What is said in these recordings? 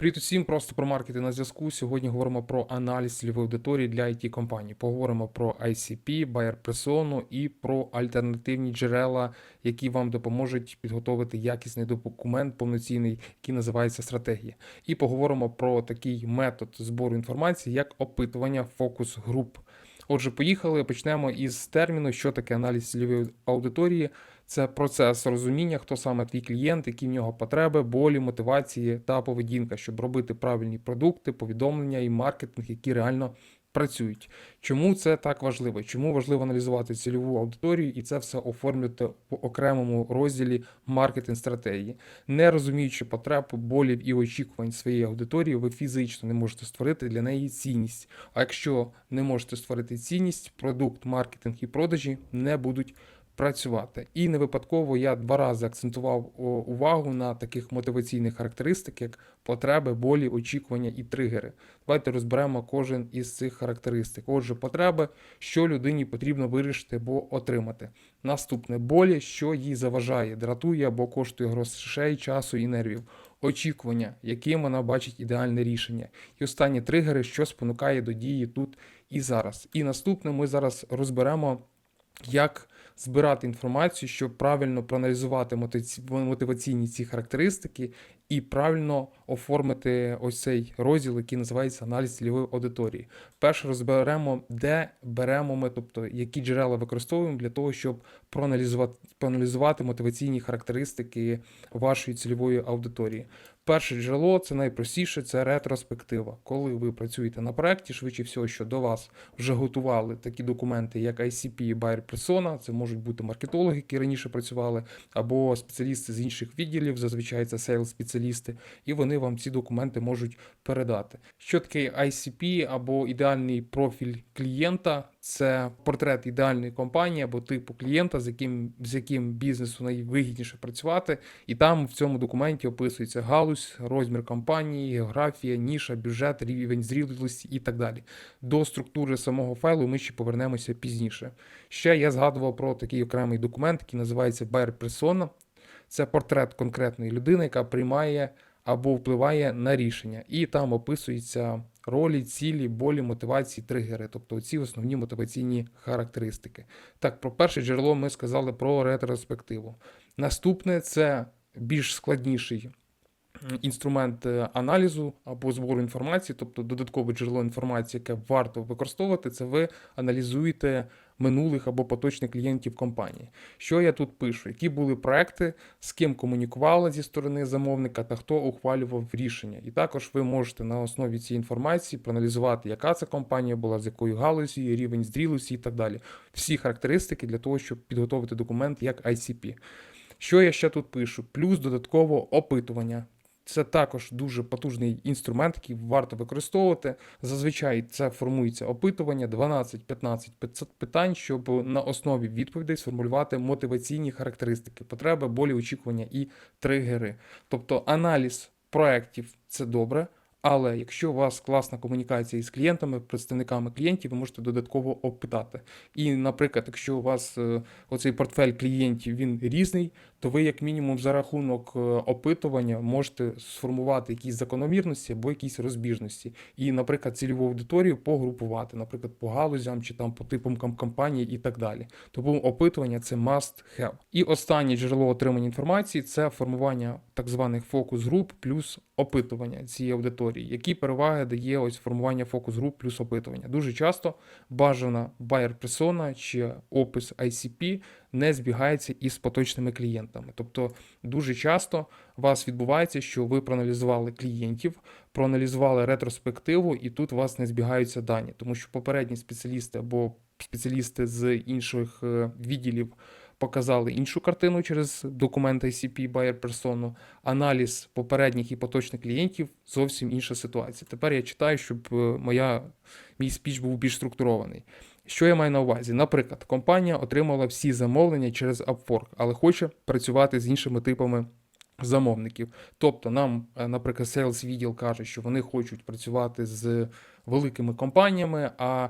Привіт усім, просто про маркети на зв'язку. Сьогодні говоримо про аналіз цільової аудиторії для it компаній. Поговоримо про ICP, Buyer Persona і про альтернативні джерела, які вам допоможуть підготовити якісний документ повноцінний, який називається стратегія. І поговоримо про такий метод збору інформації, як опитування фокус груп. Отже, поїхали. Почнемо із терміну, що таке аналіз цільової аудиторії. Це процес розуміння, хто саме твій клієнт, які в нього потреби, болі, мотивації та поведінка, щоб робити правильні продукти, повідомлення і маркетинг, які реально працюють. Чому це так важливо? Чому важливо аналізувати цільову аудиторію і це все оформлювати в окремому розділі маркетинг стратегії, не розуміючи потреб, болів і очікувань своєї аудиторії, ви фізично не можете створити для неї цінність. А якщо не можете створити цінність, продукт, маркетинг і продажі не будуть працювати. І не випадково я два рази акцентував увагу на таких мотиваційних характеристик, як потреби, болі, очікування і тригери. Давайте розберемо кожен із цих характеристик. Отже, потреби, що людині потрібно вирішити або отримати. Наступне болі, що їй заважає, дратує або коштує грошей, часу і нервів. Очікування, яким вона бачить ідеальне рішення. І останні тригери, що спонукає до дії тут і зараз. І наступне ми зараз розберемо, як збирати інформацію, щоб правильно проаналізувати мотиваційні ці характеристики і правильно оформити ось цей розділ, який називається аналіз цільової аудиторії. Перше розберемо, де беремо ми, тобто які джерела використовуємо для того, щоб проаналізувати, проаналізувати мотиваційні характеристики вашої цільової аудиторії. Перше джерело це найпростіше, це ретроспектива. Коли ви працюєте на проєкті, швидше всього, що до вас вже готували такі документи, як ICP і Buyer Persona, це можуть бути маркетологи, які раніше працювали, або спеціалісти з інших відділів, зазвичай це сейл спеціалісти, і вони вам ці документи можуть передати. Що таке ICP або ідеальний профіль клієнта? Це портрет ідеальної компанії або типу клієнта, з яким з яким бізнесу найвигідніше працювати, і там в цьому документі описується галузь, розмір компанії, географія, ніша, бюджет, рівень зрілості і так далі. До структури самого файлу ми ще повернемося пізніше. Ще я згадував про такий окремий документ, який називається Buyer Persona. Це портрет конкретної людини, яка приймає або впливає на рішення, і там описуються ролі, цілі, болі, мотивації, тригери, тобто ці основні мотиваційні характеристики. Так, про перше джерело ми сказали про ретроспективу. Наступне це більш складніший інструмент е, аналізу або збору інформації, тобто додаткове джерело інформації, яке варто використовувати, це ви аналізуєте минулих або поточних клієнтів компанії. Що я тут пишу? Які були проекти, з ким комунікували зі сторони замовника та хто ухвалював рішення. І також ви можете на основі цієї інформації проаналізувати, яка це компанія була, з якою галузі, рівень зрілості і так далі. Всі характеристики для того, щоб підготовити документ як ICP. Що я ще тут пишу? Плюс додатково опитування. Це також дуже потужний інструмент, який варто використовувати. Зазвичай це формується опитування 12-15 пит- питань, щоб на основі відповідей сформулювати мотиваційні характеристики, потреби, болі, очікування і тригери. Тобто аналіз проєктів це добре. Але якщо у вас класна комунікація із клієнтами, представниками клієнтів, ви можете додатково опитати. І, наприклад, якщо у вас е, оцей портфель клієнтів він різний, то ви, як мінімум, за рахунок е, опитування можете сформувати якісь закономірності або якісь розбіжності. І, наприклад, цільову аудиторію погрупувати, наприклад, по галузям чи там по типам ком- компаній і так далі. Тому опитування це must have. І останнє джерело отримання інформації це формування так званих фокус груп плюс опитування цієї аудиторії. Які переваги дає ось формування фокус груп плюс опитування? Дуже часто бажана buyer persona чи опис ICP не збігається із поточними клієнтами. Тобто дуже часто у вас відбувається, що ви проаналізували клієнтів, проаналізували ретроспективу, і тут у вас не збігаються дані, тому що попередні спеціалісти або спеціалісти з інших е, відділів показали іншу картину через документ ICP Buyer Persona, аналіз попередніх і поточних клієнтів зовсім інша ситуація. Тепер я читаю, щоб е, моя, мій спіч був більш структурований. Що я маю на увазі? Наприклад, компанія отримала всі замовлення через Upwork, але хоче працювати з іншими типами замовників. Тобто, нам, е, наприклад, Sales відділ каже, що вони хочуть працювати з великими компаніями, а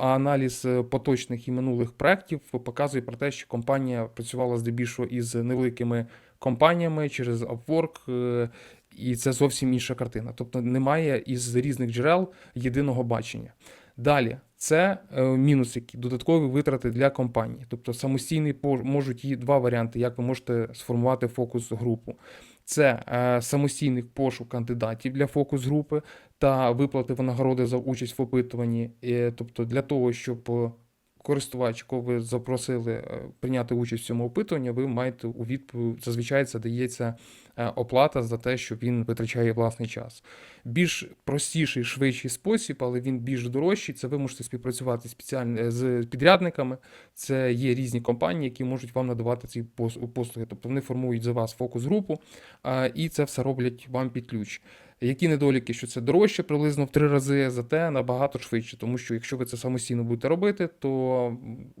аналіз е, поточних і минулих проєктів показує про те, що компанія працювала здебільшого із невеликими компаніями через Upwork, е, і це зовсім інша картина. Тобто немає із різних джерел єдиного бачення. Далі, це е, мінус, які додаткові витрати для компанії. Тобто самостійний можуть є два варіанти, як ви можете сформувати фокус групу. Це е, самостійний пошук кандидатів для фокус групи та виплати винагороди за участь в опитуванні. Тобто для того, щоб е, користувач, якого ви запросили е, прийняти участь в цьому опитуванні, ви маєте у відповідь зазвичай це дається е, оплата за те, що він витрачає власний час. Більш простіший, швидший спосіб, але він більш дорожчий. Це ви можете співпрацювати спеціально з підрядниками. Це є різні компанії, які можуть вам надавати ці послуги. Тобто вони формують за вас фокус-групу, і це все роблять вам під ключ. Які недоліки, що це дорожче приблизно в три рази, зате набагато швидше, тому що якщо ви це самостійно будете робити, то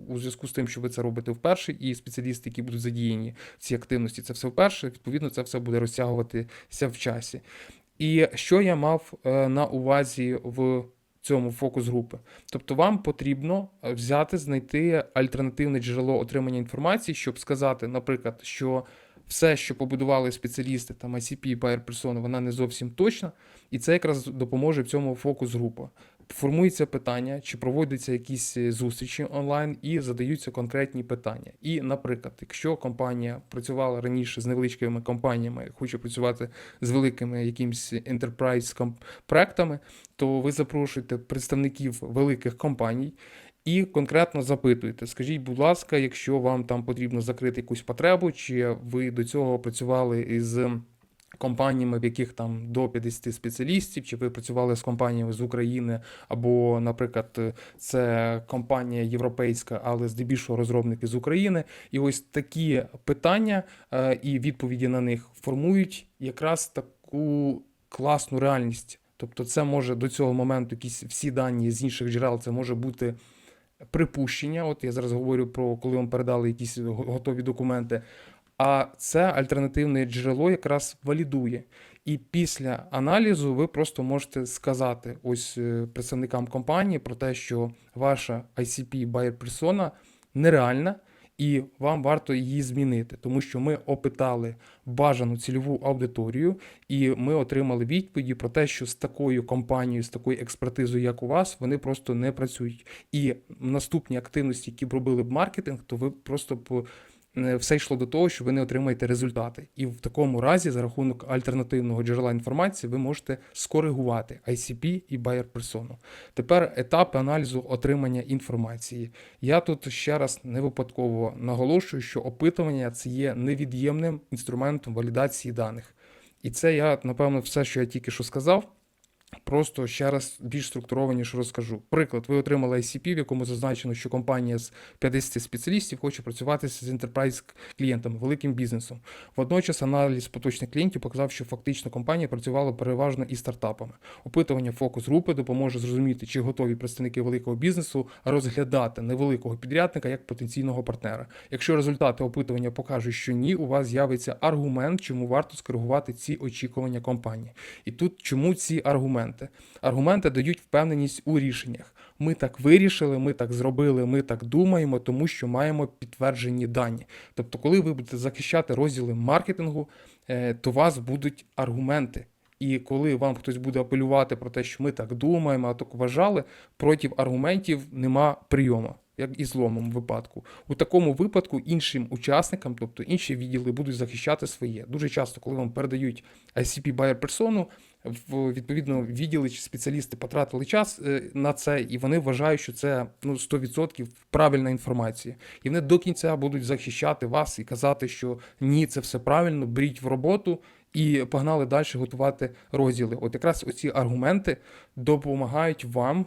у зв'язку з тим, що ви це робите вперше, і спеціалісти, які будуть задіяні в цій активності, це все вперше, відповідно, це все буде розтягуватися в часі. І що я мав е, на увазі в цьому фокус групи? Тобто вам потрібно е, взяти, знайти альтернативне джерело отримання інформації, щоб сказати, наприклад, що все, що побудували спеціалісти, там ICP, Buyer Persona, вона не зовсім точна, і це якраз допоможе в цьому фокус група. Формується питання, чи проводяться якісь е, зустрічі онлайн і задаються конкретні питання. І, наприклад, якщо компанія працювала раніше з невеличкими компаніями, хоче працювати з великими якимись enterprise проектами, то ви запрошуєте представників великих компаній. І конкретно запитуєте, скажіть, будь ласка, якщо вам там потрібно закрити якусь потребу, чи ви до цього працювали із компаніями, в яких там до 50 спеціалістів, чи ви працювали з компаніями з України, або, наприклад, це компанія європейська, але здебільшого розробники з України. І ось такі питання е, і відповіді на них формують якраз таку класну реальність. Тобто, це може до цього моменту якісь всі дані з інших джерел, це може бути припущення. От я зараз говорю про коли вам передали якісь готові документи. А це альтернативне джерело якраз валідує. І після аналізу ви просто можете сказати ось е, представникам компанії про те, що ваша ICP buyer persona нереальна, і вам варто її змінити, тому що ми опитали бажану цільову аудиторію, і ми отримали відповіді про те, що з такою компанією, з такою експертизою, як у вас, вони просто не працюють. І наступні активності, які б робили б маркетинг, то ви просто б все йшло до того, що ви не отримаєте результати. І в такому разі, за рахунок альтернативного джерела інформації, ви можете скоригувати ICP і buyer persona. Тепер етапи аналізу отримання інформації. Я тут ще раз не випадково наголошую, що опитування це є невід'ємним інструментом валідації даних. І це я, напевно, все, що я тільки що сказав. Просто ще раз більш структурованіше розкажу. Приклад, ви отримали ICP, в якому зазначено, що компанія з 50 спеціалістів хоче працювати з enterprise клієнтами, великим бізнесом. Водночас аналіз поточних клієнтів показав, що фактично компанія працювала переважно із стартапами. Опитування фокус групи допоможе зрозуміти, чи готові представники великого бізнесу розглядати невеликого підрядника як потенційного партнера. Якщо результати опитування покажуть, що ні, у вас з'явиться аргумент, чому варто скоригувати ці очікування компанії. І тут чому ці аргументи? Аргументи дають впевненість у рішеннях. Ми так вирішили, ми так зробили, ми так думаємо, тому що маємо підтверджені дані. Тобто, коли ви будете захищати розділи маркетингу, е, то у вас будуть аргументи. І коли вам хтось буде апелювати про те, що ми так думаємо, а так вважали, проти аргументів нема прийому, як і зломом випадку. У такому випадку іншим учасникам, тобто інші відділи, будуть захищати своє. Дуже часто, коли вам передають ICP buyer персону, в відповідно відділи чи спеціалісти потратили час е, на це, і вони вважають, що це ну 100% правильна інформація. І вони до кінця будуть захищати вас і казати, що ні, це все правильно, беріть в роботу. І погнали далі готувати розділи. От якраз оці аргументи допомагають вам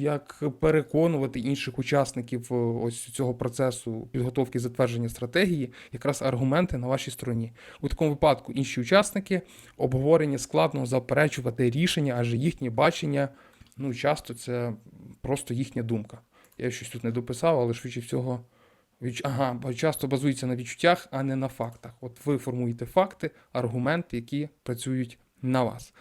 як переконувати інших учасників е, ось цього процесу підготовки затвердження стратегії, якраз аргументи на вашій стороні. У такому випадку інші учасники обговорення складно заперечувати рішення, адже їхнє бачення ну часто це просто їхня думка. Я щось тут не дописав, але швидше всього. Ага, часто базується на відчуттях, а не на фактах. От ви формуєте факти, аргументи, які працюють на вас.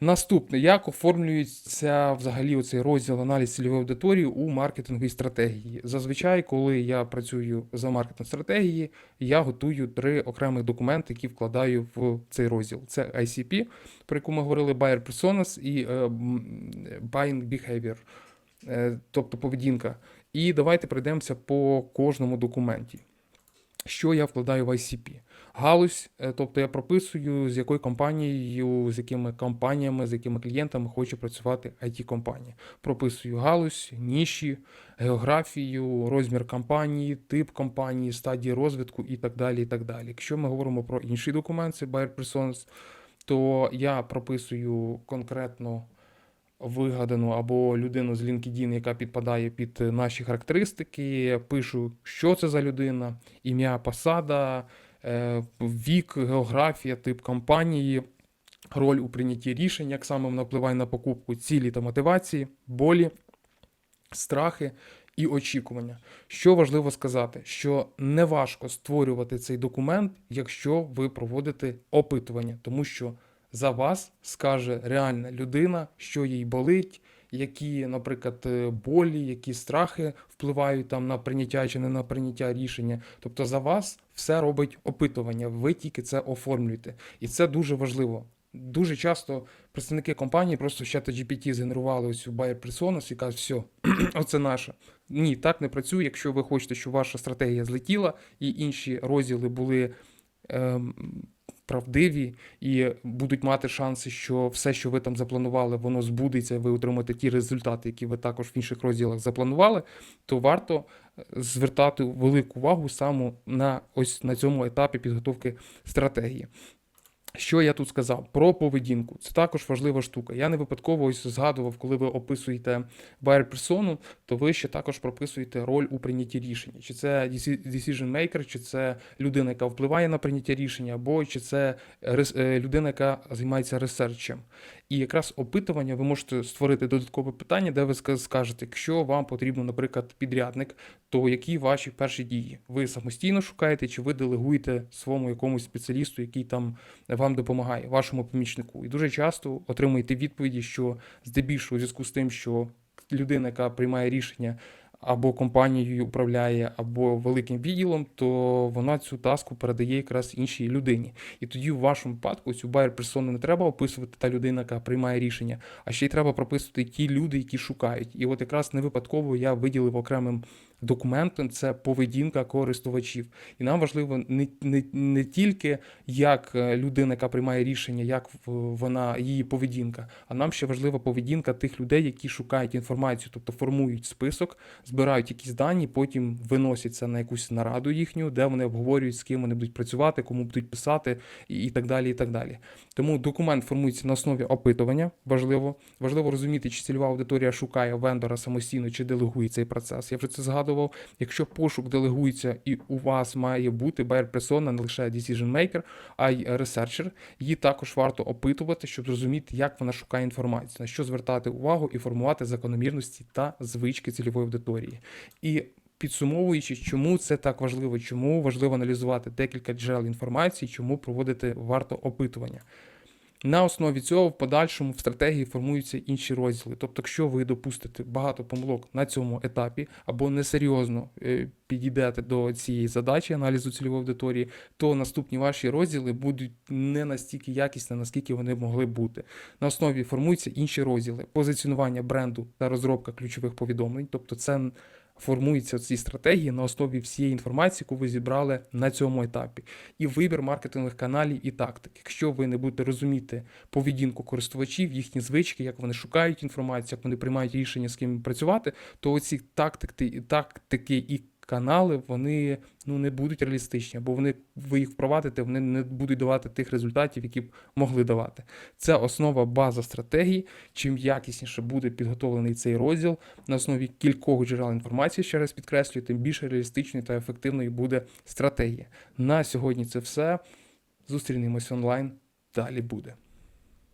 Наступне, як оформлюється взагалі оцей розділ аналіз цільової аудиторії у маркетинговій стратегії? Зазвичай, коли я працюю за маркетинг стратегії, я готую три окремих документи, які вкладаю в цей розділ. Це ICP, про яку ми говорили, Buyer Personas і е, Buying Behavior, е, тобто поведінка. І давайте пройдемося по кожному документі. Що я вкладаю в ICP? Галузь, е, тобто я прописую, з якою компанією, з якими компаніями, з якими клієнтами хоче працювати IT-компанія. Прописую галузь, ніші, географію, розмір компанії, тип компанії, стадії розвитку і так далі. і так далі. Якщо ми говоримо про інший документ, це Buyer Personas, то я прописую конкретно вигадану або людину з LinkedIn, яка підпадає під наші характеристики, пишу, що це за людина, ім'я, посада, е, вік, географія, тип компанії, роль у прийнятті рішень, як саме вона впливає на покупку, цілі та мотивації, болі, страхи і очікування. Що важливо сказати, що не важко створювати цей документ, якщо ви проводите опитування, тому що за вас скаже реальна людина, що їй болить, які, наприклад, е, болі, які страхи впливають там на прийняття чи не на прийняття рішення. Тобто за вас все робить опитування, ви тільки це оформлюєте. І це дуже важливо. Дуже часто представники компанії просто в чата GPT згенерували ось buyer personas і кажуть, все, оце наше. Ні, так не працює. Якщо ви хочете, щоб ваша стратегія злетіла і інші розділи були ем, правдиві і будуть мати шанси, що все, що ви там запланували, воно збудеться, ви отримаєте ті результати, які ви також в інших розділах запланували, то варто е, звертати велику увагу саме на ось на цьому етапі підготовки стратегії. Що я тут сказав про поведінку? Це також важлива штука. Я не випадково ось згадував, коли ви описуєте buyer персону, то ви ще також прописуєте роль у прийнятті рішення. Чи це decision maker, чи це людина, яка впливає на прийняття рішення, або чи це е, людина, яка займається ресерчем. І якраз опитування ви можете створити додаткове питання, де ви скажете, якщо вам потрібно, наприклад, підрядник, то які ваші перші дії? Ви самостійно шукаєте, чи ви делегуєте своєму якомусь спеціалісту, який там вам допомагає, вашому помічнику? І дуже часто отримуєте відповіді, що здебільшого у зв'язку з тим, що людина, яка приймає рішення. Або компанією управляє, або великим відділом, то вона цю таску передає якраз іншій людині. І тоді в вашому випадку цю байер персону не треба описувати та людина, яка приймає рішення, а ще й треба прописувати ті люди, які шукають. І от якраз не випадково я виділив окремим документом це поведінка користувачів. І нам важливо не, не, не тільки як е, людина, яка приймає рішення, як вона її поведінка, а нам ще важлива поведінка тих людей, які шукають інформацію, тобто формують список, збирають якісь дані, потім виносяться на якусь нараду їхню, де вони обговорюють, з ким вони будуть працювати, кому будуть писати, і, так далі. І так далі. Тому документ формується на основі опитування. Важливо, важливо розуміти, чи цільова аудиторія шукає вендора самостійно, чи делегує цей процес. Я вже це згадував. Якщо пошук делегується і у вас має бути buyer persona, не лише decision maker, а й researcher, її також варто опитувати, щоб зрозуміти, як вона шукає інформацію, на що звертати увагу і формувати закономірності та звички цільової аудиторії. І Підсумовуючи, чому це так важливо, чому важливо аналізувати декілька джерел інформації, чому проводити варто опитування. На основі цього в подальшому в стратегії формуються інші розділи. Тобто, якщо ви допустите багато помилок на цьому етапі або несерйозно е, підійдете до цієї задачі аналізу цільової аудиторії, то наступні ваші розділи будуть не настільки якісні, наскільки вони могли бути. На основі формуються інші розділи: позиціонування бренду та розробка ключових повідомлень. Тобто, це формуються ці стратегії на основі всієї інформації, яку ви зібрали на цьому етапі, і вибір маркетингових каналів і тактик. Якщо ви не будете розуміти поведінку користувачів, їхні звички, як вони шукають інформацію, як вони приймають рішення з ким працювати, то оці тактики, тактики і канали вони ну не будуть реалістичні, бо вони ви їх впровадите, вони не будуть давати тих результатів, які б могли давати. Це основа база стратегії. Чим якісніше буде підготовлений цей розділ на основі кількох джерел інформації, ще раз підкреслюю, тим більше реалістичною та ефективною буде стратегія. На сьогодні це все. Зустрінемось онлайн. Далі буде.